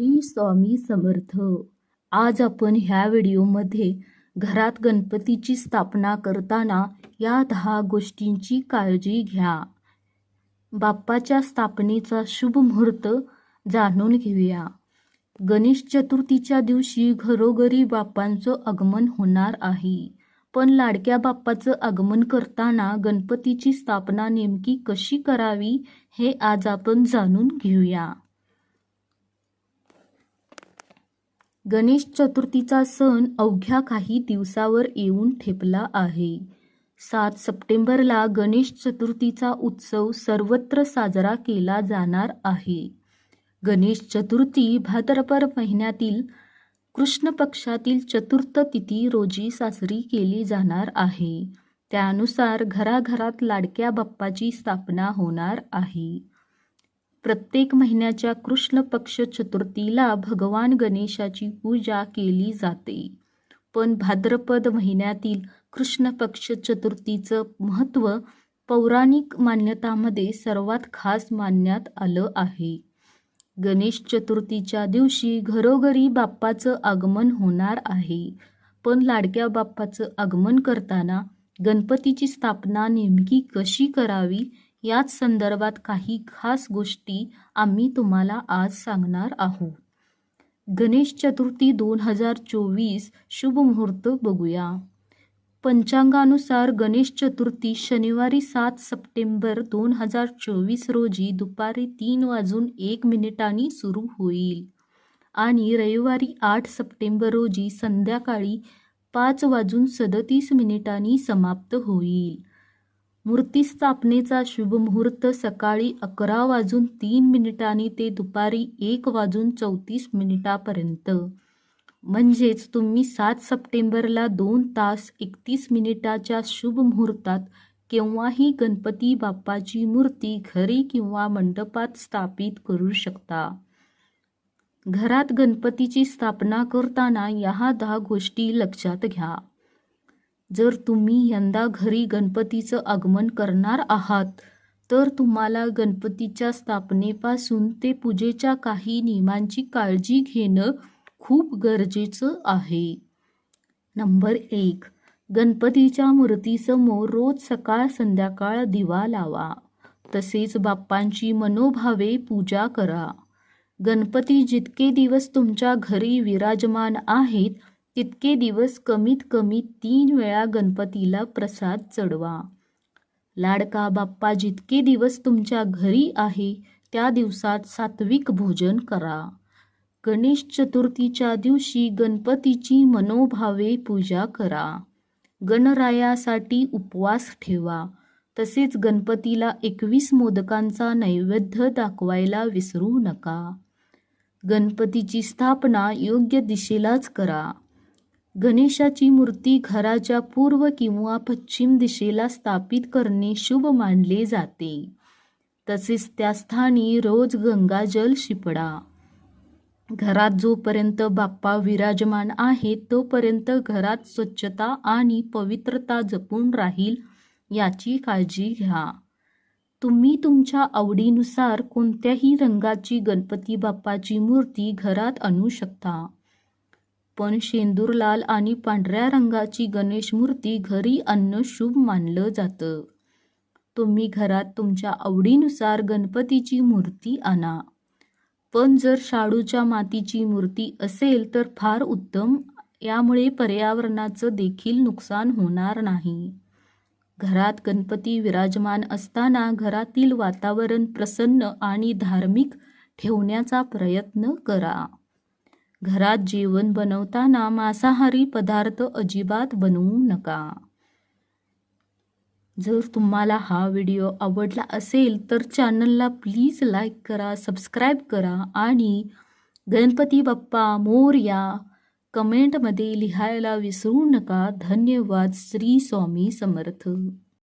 श्री स्वामी समर्थ. आज आपण ह्या व्हिडिओमध्ये घरात गणपतीची स्थापना करताना या दहा गोष्टींची काळजी घ्या. बाप्पाच्या स्थापनेचा शुभ मुहूर्त जाणून घेऊया. गणेश चतुर्थीच्या दिवशी घरोघरी बाप्पांचं आगमन होणार आहे. पण लाडक्या बाप्पाचं आगमन करताना गणपतीची स्थापना नेमकी कशी करावी हे आज आपण जाणून घेऊया. गणेश चतुर्थीचा सण अवघ्या काही दिवसावर येऊन ठेपला आहे. सात सप्टेंबरला गणेश चतुर्थीचा उत्सव सर्वत्र साजरा केला जाणार आहे. गणेश चतुर्थी भाद्रपद महिन्यातील कृष्ण पक्षातील चतुर्थ तिथी रोजी साजरी केली जाणार आहे. त्यानुसार घराघरात लाडक्या बाप्पाची स्थापना होणार आहे. प्रत्येक महिन्याच्या कृष्ण पक्ष चतुर्थीला भगवान गणेशाची पूजा केली जाते. पण भाद्रपद महिन्यातील कृष्ण पक्ष चतुर्थीचं महत्त्व पौराणिक मान्यतामध्ये सर्वात खास मानण्यात आलं आहे. गणेश चतुर्थीच्या दिवशी घरोघरी बाप्पाचं आगमन होणार आहे. पण लाडक्या बाप्पाचं आगमन करताना गणपतीची स्थापना नेमकी कशी करावी याच संदर्भात काही खास गोष्टी आम्ही तुम्हाला आज सांगणार आहोत. गणेश चतुर्थी दोन हजार चोवीस शुभ मुहूर्त बघूया. पंचांगानुसार गणेश चतुर्थी शनिवारी सात सप्टेंबर दोन हजार चोवीस रोजी दुपारी तीन वाजून एक मिनिटांनी सुरू होईल आणि रविवारी आठ सप्टेंबर रोजी संध्याकाळी पाच वाजून सदतीस मिनिटांनी समाप्त होईल. मूर्ती स्थापनेचा शुभ मुहूर्त सकाळी अकरा वाजून तीन मिनिटांनी ते दुपारी एक वाजून चौतीस मिनिटापर्यंत. म्हणजेच तुम्ही सात सप्टेंबरला दोन तास एकतीस मिनिटाच्या शुभ मुहूर्तात केव्हाही गणपती बाप्पाची मूर्ती घरी किंवा मंडपात स्थापित करू शकता. घरात गणपतीची स्थापना करताना या दहा गोष्टी लक्षात घ्या. जर तुम्ही यंदा घरी गणपतीचं आगमन करणार आहात तर तुम्हाला गणपतीच्या स्थापनेपासून ते पूजेच्या काही नियमांची काळजी घेणं खूप गरजेचं आहे. नंबर एक गणपतीच्या मूर्तीसमोर रोज सकाळ संध्याकाळ दिवा लावा. तसेच बाप्पांची मनोभावे पूजा करा. गणपती जितके दिवस तुमच्या घरी विराजमान आहेत तितके दिवस कमीत कमी तीन वेळा गणपतीला प्रसाद चढवा. लाडका बाप्पा जितके दिवस तुमच्या घरी आहे त्या दिवसात सात्विक भोजन करा. गणेश चतुर्थीच्या दिवशी गणपतीची मनोभावे पूजा करा. गणरायासाठी उपवास ठेवा. तसेच गणपतीला एकवीस मोदकांचा नैवेद्य दाखवायला विसरू नका. गणपतीची स्थापना योग्य दिशेलाच करा. गणेशाची मूर्ती घराच्या पूर्व किंवा पश्चिम दिशेला स्थापित करणे शुभ मानले जाते. तसेच त्या स्थानी रोज गंगाजल शिपडा. घरात जोपर्यंत बाप्पा विराजमान आहे तोपर्यंत घरात स्वच्छता आणि पवित्रता जपून राहील याची काळजी घ्या. तुम्ही तुमच्या आवडीनुसार कोणत्याही रंगाची गणपती बाप्पाची मूर्ती घरात आणू शकता. पण शेंदूर लाल आणि पांढऱ्या रंगाची गणेश मूर्ती घरी अन्न शुभ मानलं जातं. तुम्ही घरात तुमच्या आवडीनुसार गणपतीची मूर्ती आणा. पण जर शाडूच्या मातीची मूर्ती असेल तर फार उत्तम यामुळे पर्यावरणाचं देखील नुकसान होणार नाही. घरात गणपती विराजमान असताना घरातील वातावरण प्रसन्न आणि धार्मिक ठेवण्याचा प्रयत्न करा. घरात जेवण बनवताना मांसाहारी पदार्थ अजिबात बनवू नका. जर तुम्हाला हा व्हिडिओ आवडला असेल तर चॅनलला प्लीज लाईक करा सबस्क्राईब करा आणि गणपती बाप्पा मोर या कमेंटमध्ये लिहायला विसरू नका. धन्यवाद. श्री स्वामी समर्थ.